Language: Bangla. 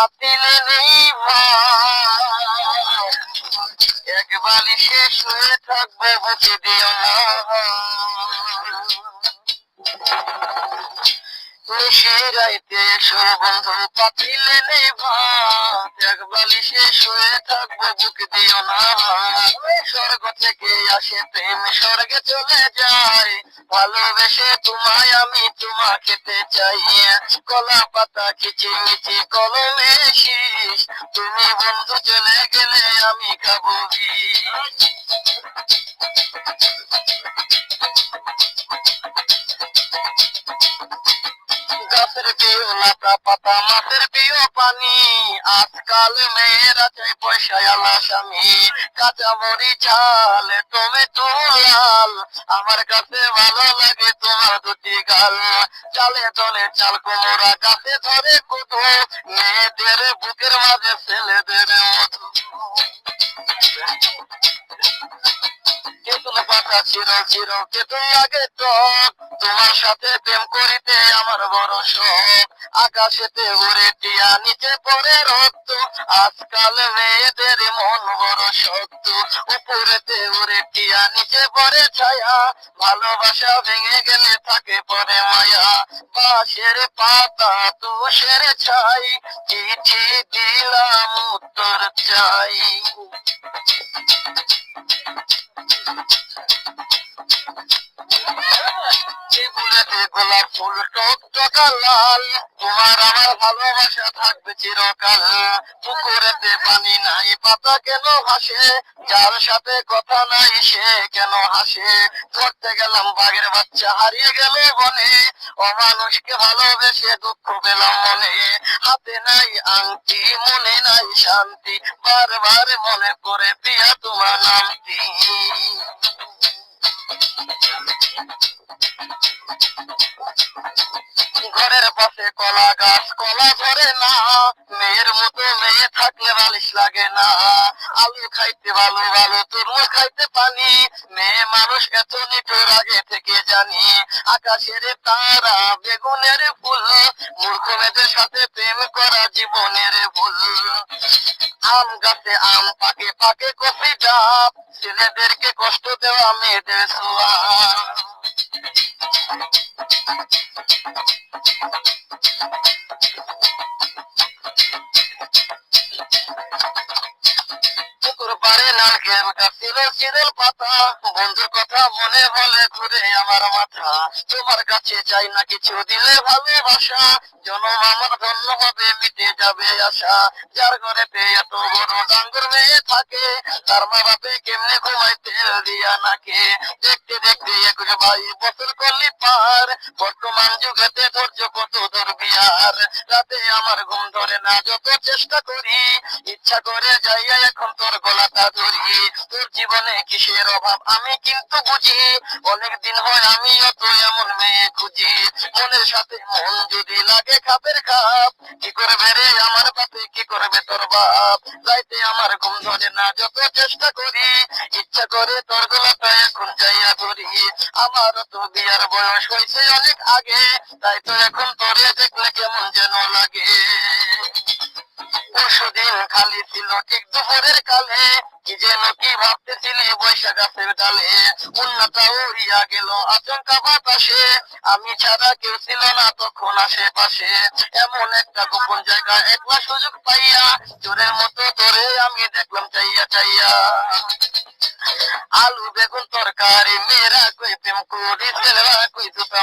পাতিলে নেই এক বালিশে শুয়ে থাকব বুকে দিও না। নিশিরাইতে এসো বন্ধু পাতিলে নেই ভাত এক বালিশে শুয়ে থাকব, বুক দিও স্বর্গ থেকে আসে প্রেম, স্বর্গে চলে যায়। ভালোবেসে তোমায় আমি তোমা খেতে চাই। কলা পাতা খিচি মিচি কলমে শীষ। তুমি বন্ধু চলে গেলে আমি খাব লাল। আমার কাছে ভালো লাগে তোমার দুটি গাল। চালে চলে চাল, কোমরা কাছে ধরে কুতো মেয়েদের বুকের মাঝে ছেলেদের তোমার সাথে প্রেম করিতে আমার বড় শখ আকাশেতে উড়ে টিয়া নিচে পড়ে রক্ত আজকাল মেয়েদের মন বড় শক্ত উপরেতে উড়ে টিয়া নিচে পড়ে ছায়া ভালোবাসা ভেঙে গেলে থাকে পরে মায়া বাঁশের পাতা তুষের ছাই চিঠি দিলাম উত্তর চাই গোলাপ তোমার আমার ভালোবাসা থাকবে চিরকাল পুকুরেতে পানি নাই পাতা কেন হাসে যার সাথে কথা নাই সে কেন হাসে ধরতে গেলাম বাঘের বাচ্চা হারিয়ে গেল বনে অমানুষকে ভালোবেসে দুঃখ পেলাম মনে হাতে নাই আংটি মনে নাই শান্তি বারবার মনে পড়ে প্রিয়া তোমার নামটি পাশে কলা গাছ, কলা ধরে না। মেয়ের মতো মেয়ে থাকলে বালিশ লাগে না। আলু খাইতে ভালো ভালো তরমুজ খাইতে পানি। মেয়ে মানুষ এত নিটোর আগে থেকে জানি। আকাশের তারা, বেগুনের ফুল, মূর্খ মেয়েদের সাথে প্রেম করা জীবনের ভুল। আম গাছে আম পাকে পাকে কফি ডাব। ছেলেদেরকে কষ্ট দেওয়া মেয়েদের সোয়া পুকুর পাড়ে নারকেল গাছ ছিল পাতা বন্ধুর মনে বলে ঘুরে আমার মাথা, তোমার কাছে চাই না কিছু, দিলে ভালোবাসা, জনম আমার ধন্য হবে, মিটে যাবে আশা, যার ঘরে এত বড় ডাঙ্গর মেয়ে থাকে, তার মা বাপে কেমনে ঘুমাই তেল দিয়া নাকে দেখতে একুশ বাইশ বছর করলি পার। বর্তমান যুগেতে ধৈর্য কত ধরবি আর রাতে আমার ঘুম ধরে না, যত চেষ্টা করি, ইচ্ছা করে যাইয়া এখন তোর গলাটা ধরি। তোর জীবনে কিসের অভাব আমি কিন্তু বুঝি। অনেক দিন হয় আমি অত এমন মেয়ে খুঁজি। মনের সাথে মন যদি লাগে খাপের খাপ, কি করবে রে আমার বাপে কি করবে তোর বাপ? যাইতে আমার ঘুম ধরে না, যত চেষ্টা করি, ইচ্ছা করে তোর গলাটা এখন যাইয়া ধরি। আমার তো বিয়ার বয়স হয়েছে অনেক আগে, তাই তো এখন তোরে দেখলে কেমন যেন লাগে। পরশুদিন খালি ছিল ঠিক দুপুরের কালে, কি যেন কি ভাবতেছিলি বৈশাখ গাছের ডালে। উন্নতা উড়িয়া গেল আচমকা বাতাসে, আমি ছাড়া কেউ ছিল না তখন আশেপাশে। এমন একটা গোপন জায়গা একলা সুযোগ পাইয়া চোরের মতো তোরে আমি দেখলাম চাইয়া। আলু বেগুন তরকারি মেয়েরা কই প্রেম করি ছেলেরা কই দুটা